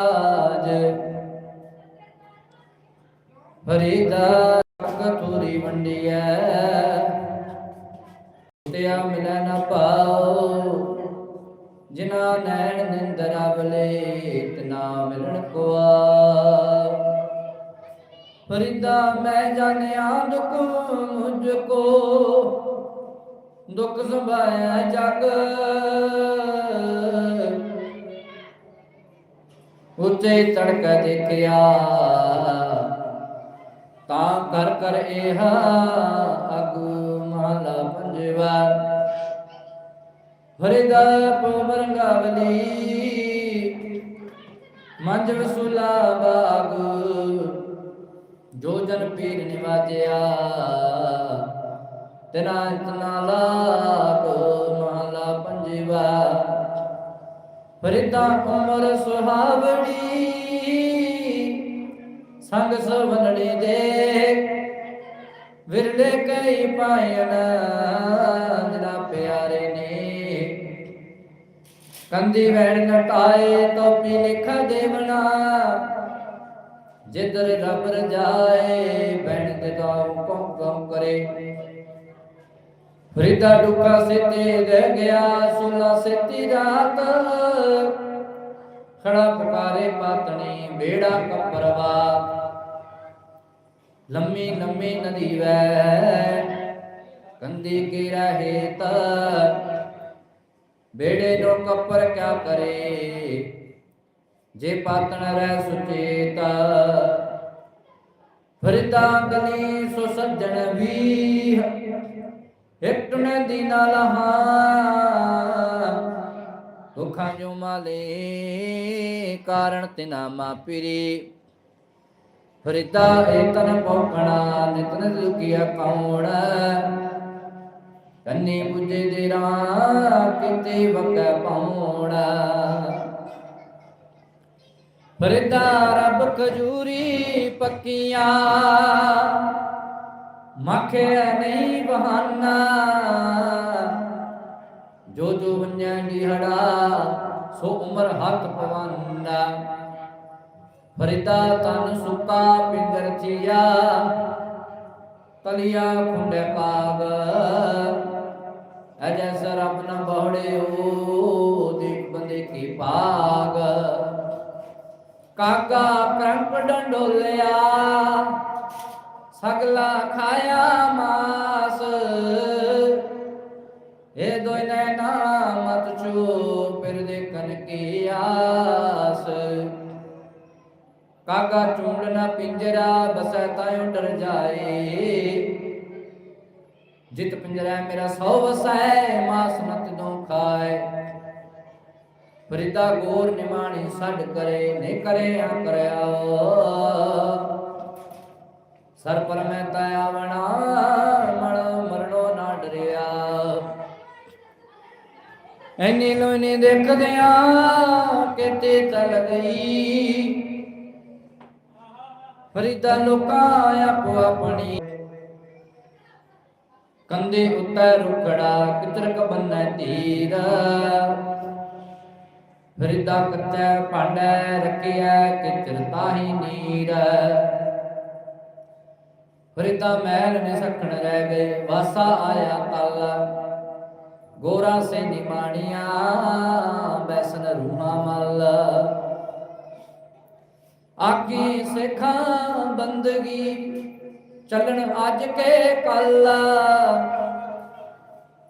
ਰਾਜ ਫਰੀਦਾ ਕਤੂਰੀ ਵੰਡੀਐ। ਤਿਆ ਮਿਲੈ ਨ ਪਾਓ ਜਿਨਾ ਨੈਣ ਨਿੰਦਰ ਅਵਲੇ, ਤਨਾ ਮਿਲਣ ਕੋਆ ਫਰੀਦਾ, ਮੈਂ ਜਾਣਿਆ ਦੁਖ ਮੁਝ ਕੋ। ਦੁਖ ਸੰਭਾਇਆ ਜਗ। ਉੱਚੇ ਤੜਕ ਦੇਖਿਆ। ਤਾਂ ਕਰ ਕਰ ਇਹ ਅਗ ਮਹਲਾ ਪੰਜਵਾ। ਫਰੀਦਾ ਪਵਰੰਗਾਵਲੀ ਮੰਜ ਵਸੂਲਾ ਬਾਗ, ਜੋ ਜਨ ਪੀਰ ਨਿਵਾਜਿਆ ਤੇਰਾ ਇਤਨਾ ਲਾਗ। ਫਰੀਦਾ ਉਮਰ ਸੁਹਾਵੜੀ ਸੰਗ ਸਵਨੜੀ ਦੇ। ਵਿਰਲੇ ਕਈ ਪਾਇਣ ਜਨਾ ਪਿਆਰੇ ਨੇ। ਕੰਦੀ ਵੈੜ ਨਟਾਏ ਤੋਪੀ ਲਿਖ ਦੇਵਨਾ ਜਿੱਧਰ ਰੱਬ ਰਜਾਏ ਬੈਣ ਤੇ ਗਾਉ ਕਉ ਕਰੇ। ਫਰੀਦਾ ਡੁਕਾ ਸਿੱਤੇ ਦੇ ਗਿਆ, ਸੁਲਾ ਸਿੱਤੀ ਰਾਤ। ਖੜਾ ਪੁਕਾਰੇ ਪਾਤਣੀ ਬੇੜਾ ਕੱਪਰਵਾ। ਲੰਮੀ ਲੰਮੀ ਨਦੀ ਵੈ ਕੰਦੀ ਕੀ ਰਹੇ ਤ ਬੇੜੇ ਨੂੰ ਕੱਪਰ ਕਿਆ ਕਰੇ? ਜੇ ਪਾਤਣ ਰਹਿ ਸੁਚੇਤ। ਫਰੀਦਾ ਗਨੀ ਸੋ ਸੱਜਣ ਵੀ ਇੱਕ ਨੇ ਦੀਨਾ ਲਹਾ। ਕਾਰਣ ਤਿਨਾ ਮਾਪਿਰੀ ਫਰੀਦਾ ਏ ਪੌਕਣਾ ਨਿਤਨ ਦੁਖੀਆ ਕੌਣ? ਕੰਨੀ ਬੁੱਝੇ ਦੇ ਰਾਂ ਕਿਤੇ ਵਕੈ ਪਾਉਣਾ। ਫਰੀਦਾ ਰੱਬ ਖਜੂਰੀ ਪੱਕੀਆਂ। ਮੱਖਿਆ ਨਹੀਂ ਬਹਾਨਾ। ਜੋ ਜੋ ਵੰਨਿਆ ਢੀਹੜਾ ਸੋ ਉਮਰ ਹੱਥ ਪਵੰਨਾ। ਫਰੀਦਾ ਤਨ ਸੁਕਾ ਪਿੰਦਰ ਚੀਆ, ਤਲਿਆ ਖੁੰਡੇ ਪਾਗ ਅਜੈ ਸਰਬ ਨ ਬਹੜਿਓ ਦੇਖ ਬੰਦੇ ਕੀ ਭਾਗ। ਕਾਗਾ ਕਰੰਪ ਡੰਡੋਲਿਆ ਸਗਲਾ ਖਾਇਆ ਮਾਸ। ਇਹ ਦੋਇ ਨੈਣਾ ਮਤ ਚੋ ਫਿਰ ਦੇਖਨ ਕੀ ਆਸ। ਕਾਗਾ ਚੂੰਡ ਨਾ ਪਿੰਜਰਾ, ਬਸੈ ਤਾਇਓ ਡਰ ਜਾਏ। ਜਿਤ ਪਿੰਜਰਾ ਮੇਰਾ, ਸੋ ਵਸੈ, ਮਾਸ ਨਤ ਦੋ ਖਾਏ। ਫਰੀਦਾ ਗੋਰ ਨਿਮਾਣੀ ਛੱਡ ਕਰੇ ਨੇ ਕਰੇ ਆ ਕਰਿਆ। ਸਰ ਪਰ ਮੈਂ ਤਾਵਣਾ ਮਣ ਮਰਨੋ ਨਾ ਡਰਿਆ। ਐਨੀ ਲੋਨੀ ਦੇਖਦਿਆਂ ਕਿਤੇ ਚਲ ਗਈ। ਫਰੀਦਾ ਲੋਕਾਂ ਆਪੋ ਆਪਣੀ। ਕੰਦੇ ਉੱਤੇ ਰੁਕੜਾ ਕਿਤਰ ਕ ਬੰਨੈ ਧੀਰ ਫਰੀਦਾ ਕੱਚਾ ਭਾਂਡਾ ਰੱਖਿਆ ਕਿਤਰ ਤਾਹੀ ਨੀਰ। ਫਰੀਦਾ ਮਹਿਲ ਨੇ ਸਖਣ ਰਹਿ ਗਏ, ਵਾਸਾ ਆਇਆ ਤਲ। ਗੋਰਾ ਸੇ ਨਿਮਾਣੀਆਂ ਬੈਸਨ ਰੂਹਾ ਮਲ। ਆਕੀ ਸਿਖਾਂ, ਬੰਦਗੀ ਚੱਲਣ ਅੱਜ ਕੇ ਕੱਲ।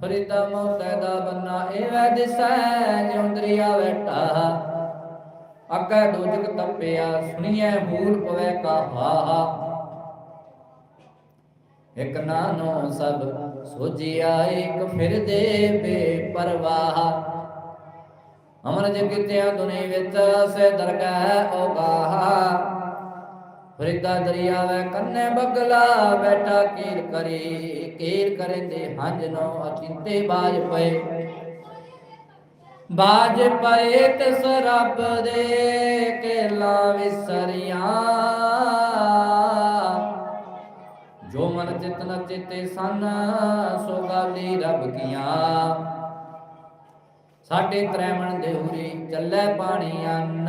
ਫਰੀਦਾ ਮੌਤੈ ਦਾ ਬੰਨਾ, ਇਹ ਵੈ ਦਿਸੈ, ਜਿਉਂਦਰੀਆ ਵੈਟਾ ਅੱਗੇ ਦੋਜਕ ਤੱਪਿਆ, ਸੁਣੀਐ ਮੂਲ ਪਵੈ ਕਹਾ ਇਕ ਨਾਨੋ ਸਭ ਸੋਜਿਆ ਇਕ ਫਿਰਦੇ ਬੇਪਰਵਾਹ ਅਮਰ ਜਗਤਿਆ ਦੁਨੀ ਵਿੱਚ ਸੇ ਦਰਗਾਹ ਓਗਾਹ ਫਰੀਦਾ ਦਰਿਆ ਵੈ ਕੰਨੇ ਬਗਲਾ ਬੈਠਾ, ਕੀਰ ਕਰੀ, ਕੀਰ ਕਰੇਂਦੇ ਹੰਜ ਨੋ ਅਚਿੰਤੇ ਬਾਜ ਪਏ। ਬਾਜ ਪਏ ਤਿਸ ਰੱਬ ਦੇ ਕੇਲਾ ਵਿਸਰੀਆਂ। ਜੋ ਮਨ ਚਿਤਨ ਚਿਤੇ ਸਨ ਸੋ ਗਾਲੀ ਰੱਬ ਕੀਆਂ। ਸਾਡੇ ਤ੍ਰੈਮਣ ਦੇਹੁਰੀ ਚੱਲੇ ਪਾਣੀ ਅੰਨ।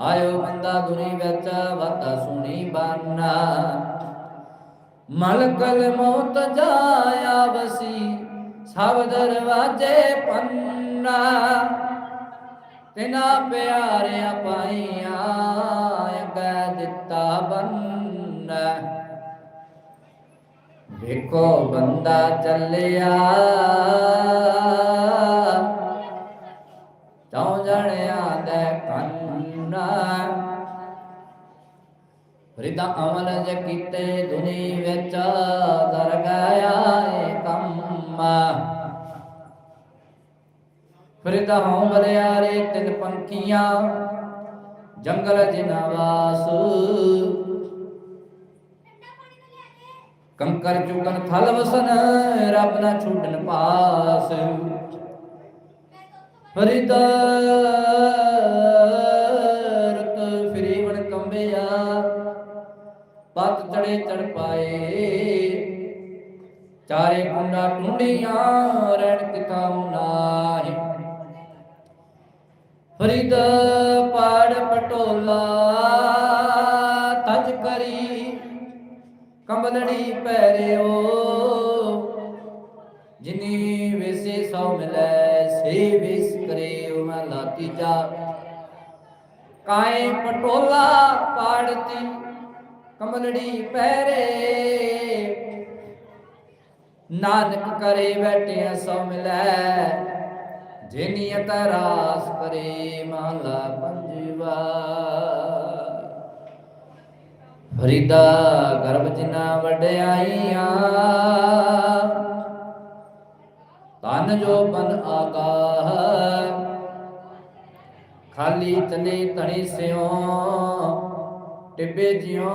ਆਇਓ ਬੰਦਾ ਦੁਨੀ ਵਿੱਚ ਵਾਤਾ ਸੁਣੀ ਬਾਨਾ। ਮਲਕਲ ਮੌਤ ਜਾਇਆ ਵਸੀ ਸਭ ਦਰਵਾਜੇ ਪੰਨਾ। ਤਿਨਾ ਪਿਆਰਿਆ ਪਾਈਆਂ, ਅੱਗੇ ਦਿੱਤਾ ਬੰਨਾ। ਵੇਖੋ ਬੰਦਾ ਚੱਲਿਆ। ਚੌ ਜਣਿਆਂ ਦੇ ਕੰਨਾ। ਰਿਦਾ ਅਮਲ ਜ ਕੀਤੇ ਦੁਨੀ ਵਿੱਚ ਦਰ ਗਿਆ ਏ ਕੰਮ। ਫਰਿਦਾ ਹਉ ਬਲਿਆਰੇ ਤਿੰਨ ਪੰਖੀਆਂ, ਜੰਗਲ ਜਿਨਾ ਵਾਸ ਕੰਕਰ ਚੁਗਨ ਥਲ ਵਸਨ, ਰੱਬ ਨਾ ਛੁੱਟਨ ਪਾਸ। ਫਰਿਦਾ ਰਤ ਫਰੀ ਕੰਬਿਆ, ਪਤ ਚੜੇ ਚੜ ਪਾਏ। ਚਾਰੇ ਕੁੰਡਾ ਟੁੰਡੀਆਂ, ਰਹਿਣ ਕਿਤਾਉ ਨਾਹੀ ਫਰੀਦ ਪਾੜ ਪਟੋਲਾ, ਤਜ ਕਰੀ ਕੰਬਲੜੀ ਪਹਿਰਿਓ। ਜਿਨੀ ਵੇਸੇ ਸੋ ਮਿਲੈ, ਸੇ ਵਿਸ ਕਰਿਓ ਮੈਂ ਲਾਤੀ ਜਾ। ਕਾਏ ਪਟੋਲਾ ਪਾੜਤੀ ਕਮਲੜੀ ਪਹਿਰੇ। ਨਾਨਕ ਕਰੇ ਬੈਠਿਆ ਸੋ ਮਿਲੈ ਜੇ ਨਿਯਤ ਰਾਸ ਕਰੇ ਮਹਲਾ ਪੰਜਵਾ। ਫਰੀਦਾ ਗਰਭ ਜਿਨਾ ਵਡਿਆਈਆਂ। ਤਨ ਜੋ ਬਨ ਆਗਾਹ ਖਾਲੀ ਤਨੇ ਤਣੀ ਸਿਓ, ਟਿੱਬੇ ਜਿਉ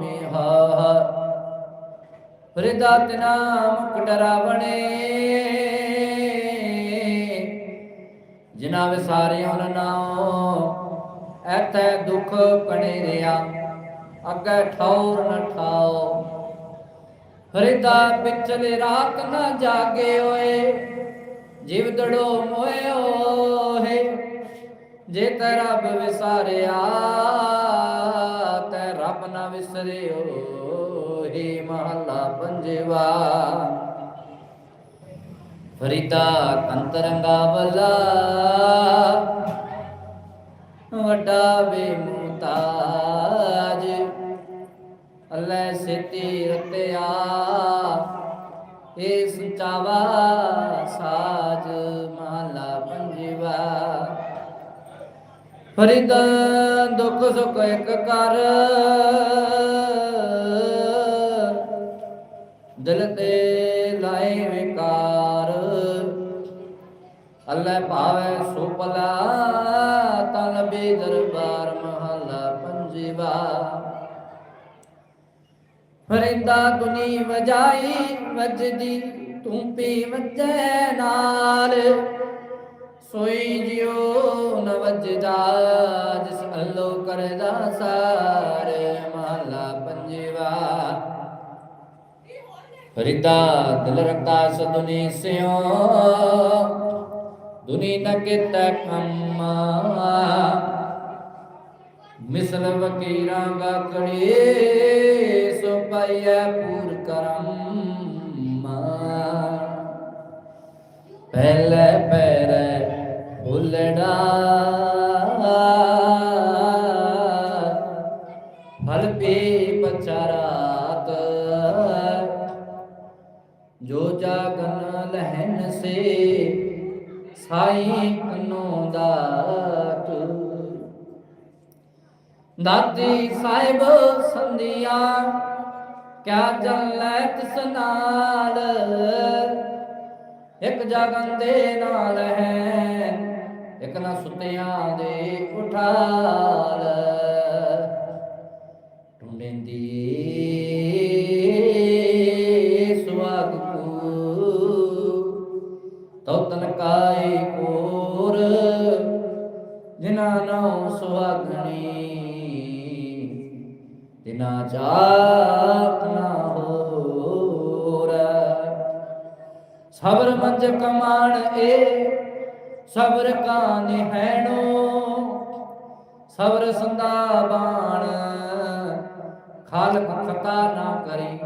ਮਿਹਾ। ਫਰੀਦਾ ਤਿਨਾ ਮੁਕ ਡਰਾਵਣੇ, ਜਿਨਾ ਵਿਸਾਰਿਓ ਨਾਉ, ਐਥੈ ਦੁਖ ਕਣੇ ਰਿਆ। ਅੱਗੇ ਠੌਰ ਨ ਠਾਓ। ਫਰੀਦਾ ਪਿਛਲੇ ਰਾਤ ਨਾ ਜਾਗੇ ਓਏ, ਜਿਵ ਦੜੋ ਮੋਏ ਓਏ ਜੇ ਤੈ ਰੱਬ ਵਿਸਾਰਿਆ, ਤੈ ਰੱਬ ਨਾ ਵਿਸਰਿਓ, ਹੇ ਮਹੱਲਾ ਪੰਜਵਾ। ਫਰੀਦਾ ਕੰਤਰੰਗਾ ਬਲਾ ਵੱਡਾ ਵੇ ਮੁਤਾਜ ਅੱਲੇ ਸਿੱਤੀ ਰਤਿਆ। ਏ ਸੁਚਾਵਾ ਸਾਜ ਮਹਲਾ ਪੰਜਵਾ। ਫਰੀਦ ਦੁੱਖ ਸੁਖ ਇੱਕ ਕਰ। ਦਿਲ ਤੇ ਲਾਏ ਵਿਕਾਰ। ਅੱਲੇ ਭਾਵੇ ਸੁਪਲਾ ਫਰਿੰਦਾ ਦੁਨੀ ਵਜਾਈ ਵੱਜਦੀ, ਤੂੰ ਪੀ ਵੱਜੈ ਨਾਲ। ਸੋਈ ਜਿਉ ਨ ਵੱਜਦਾ ਜਿਸ ਅੱਲੋ ਕਰਦਾ ਸਾਰ ਮਹਲਾ ਪੰਜਵਾ। ਫਰਿੰਦਾ ਦਿਲ ਰਖਦਾ ਸਦੁਨੀ ਸਿਓ ਦੁਨੀ ਨ ਕਿਤ ਕੰਮਾ ਮਿਸਲ ਵਕੀਰਾਂ ਗਾਕੜੇ ਸੋ ਪਾਈਐ ਪੂਰ ਕਰਮ ਪਹਿਲੇ ਪੈਰੇ ਭੁੱਲੜਾ ਫਲ ਪੀ ਪਚਰਾਤ ਜੋ ਜਾਗਨ ਲਹਿਨ ਸੇ, ਸਾਈ ਕਨੋ ਦਾਤ। ਦਾਦੀ ਸਾਹਿਬ ਸੰਧੀਆਂ ਕਿਆ ਚੱਲੈ ਤਿਸ ਨਾਲ? ਇੱਕ ਜਗਨ ਦੇ ਨਾਲ ਹੈ, ਇੱਕ ਨਾ ਸੁਤਿਆਂ ਦੇ ਉਠਾਲ। ਟੁੰਡੇਂਦੀ ਸੁਆਗ ਕੋ ਤਉ ਤਨ ਕਾਏ ਕੋਰ ਜਿਨਾ ਨਉ ਸੁਹਾਗਣੀ। ਤਿਨਾ ਜਾਤ ਨਾ ਹੋਰ। ਸਬਰ ਮੰਜ ਕਮਾਣ ਏ, ਸਬਰ ਕਾ ਨਿਹਣੋ ਸਬਰ ਸੰਦਾ ਬਾਣ, ਖਾਲਕ ਖਤਾ ਨਾ ਕਰੀ।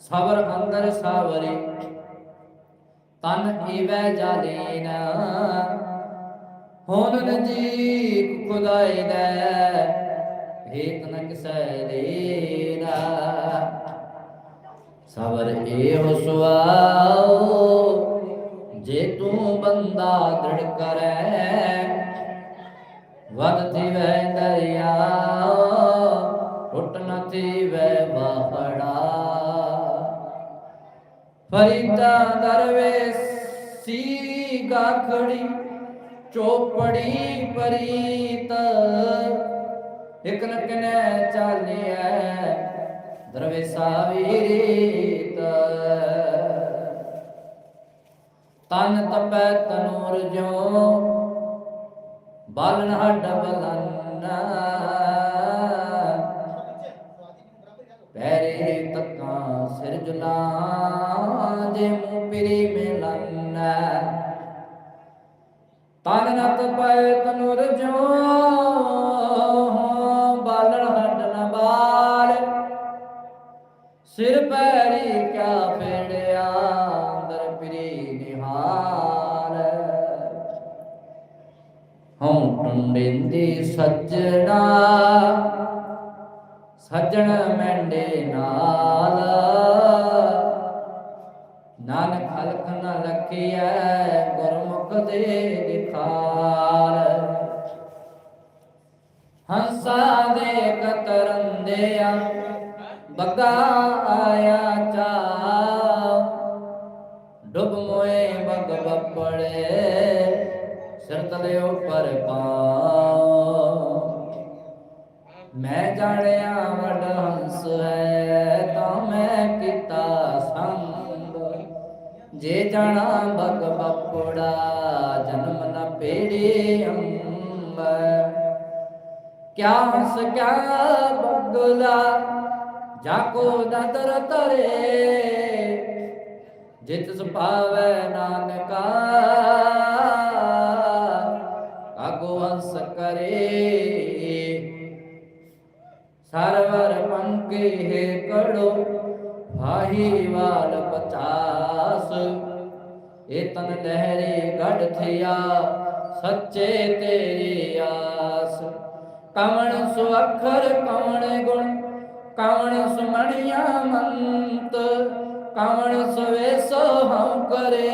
ਸਬਰ ਅੰਦਰ ਸਾਵਰੇ, ਤਨ ਈਵੈ ਜਾਲੀਨ ਹੋਨ ਨਜੀ ਖੁਦਾਈ ਦੈ ਹੇਤ ਨ ਕਿਸੈ ਸਬਰ ਏਹੁ ਸੁਆਓ, ਜੇ ਤੂੰ ਬੰਦਾ ਦ੍ਰਿੜ ਕਰੈ ਵਦ ਥੀਵੈ ਦਰਿਆ, ਟੁੱਟ ਨ ਥੀਵੈ ਬਾਹੜਾ। ਫਰੀਦਾ ਦਰਵੇਸੀ ਗਾਖੜੀ, ਚੋਪੜੀ ਪਰੀਤ ਇਕ ਨ ਕਨੈ ਚਾਲਿਐ ਦਰਵੇਸਾ ਵੀਰੀਤ ਤਨ ਤਪੈ ਤਨੂਰ ਜੋ ਬਾਲਨ ਹੱਡ ਬਲੰਨਾ। ਪੈਰੇ ਤੱਕਾਂ ਸਿਰ ਜੁਲਾ ਜੇ ਮੂੰ ਪਿਰੀ ਮਿਲੰਨਾ ਤਨ ਨਤ ਪੈ ਤਨੂਰ ਜੋ ਹਉ ਸੱਜਣਾ, ਸੱਜਣ ਮੈਂਡੇ ਨਾਲ। ਨਾਨਕ ਹਲਕ ਨ ਲਖੀਐ, ਗੁਰਮੁਖ ਦੇ ਦਿਖਾਰ ਹੰਸਾ ਦੇ ਕਤਰੰਦਿਆ ਬੱਗਾ ਆਇਆ ਚਾ ਡੁੱਬ ਮੋਏ ਬਗ ਬੱਪੜੇ ਸਿਰ ਤਲੇ ਉੱਪਰ ਪਾਉ ਮੈਂ ਜਾਣਿਆ ਵੱਡ ਹੰਸ ਹੈ, ਤਾਂ ਮੈਂ ਕੀਤਾ ਸੰਗ। ਜੇ ਜਾਣਾ ਬਗ ਬੱਪੜਾ, ਜਨਮ ਨ ਪੇੜੇ ਅੰਬ ਕਿਆ ਹੰਸ, ਕਿਆ ਬਗਲਾ ਜਾਕੋ ਨਦਰ ਤਰੇ ਜਿਤ ਸੁਭਾਵੈ ਨਾਨਕਾ ਕਾਗੋ ਹੰਸ ਕਰੇ। ਸਰਵਰ ਪੰਕੇ ਹੈ ਕੜੋ, ਭਾਹੀ ਵਾਲ ਪਚਾਸ। ਇਹ ਤਨ ਲਹਿਰੇ ਗੜ ਥਿਆ, ਸੱਚੇ ਤੇਰੀ ਆਸ। ਕਵਣ ਸੁ ਅੱਖਰ ਕਵਣ ਗੁਣ ਕਵਣ ਸੁਮਣਿਆ ਮੰਤ। ਕਵਣ ਸਵੇਸੋ ਹਉ ਕਰੇ,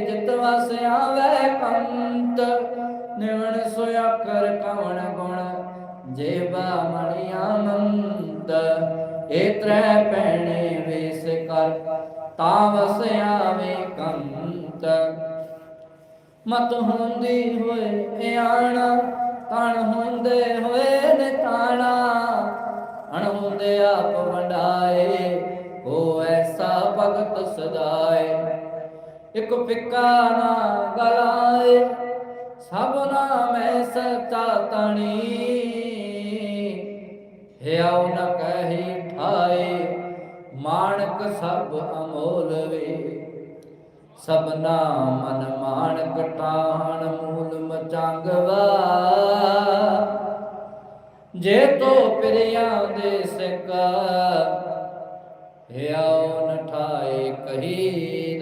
ਜਿਤ ਵਸ ਆਵੇ ਕੰਤ ਨਿਵਣ ਸੋ ਅੱਖਰ ਕਵਣ ਗੁਣ ਜੇਬਾ ਮਣਿਆ ਮੰਤ ਇਹ ਤਰੈ ਪੈਣੇ ਵੇਸ ਕਰ, ਤਾਂ ਵਸ ਆਵੇ ਕੰਤ। ਮਤ ਹੁੰਦੀ ਹੋਏ ਆਣਾ ਤਣ ਹੁੰਦੇ ਹੋਏ ਨਿਤਾਣਾ, ਅਣ ਹੁੰਦੇ ਆਪ ਵੰਡਾਏ ਕੋ ਐਸਾ ਭਗਤ ਸਦਾਏ। ਇਕ ਫਿੱਕਾ ਨਾ ਗਲਾਏ ਸਭ ਮੈਂ ਸਚਾ ਤਣੀ ਹਿਆਉ ਨ ਕਹੀ ਠਾਏ, ਮਾਣਕ ਸਭ ਅਮੋਲ ਵੇ। ਸਭਨਾ ਮਨ ਮਾਣਕ ਟਾਹਣ ਮੂਲ ਮਚੰਗਵਾ। ਜੇ ਤੋ ਪਿਰਿਆਂ ਦੇ ਸਿਕ ਹਿਆਉ ਨ ਠਾਏ ਕਹੀ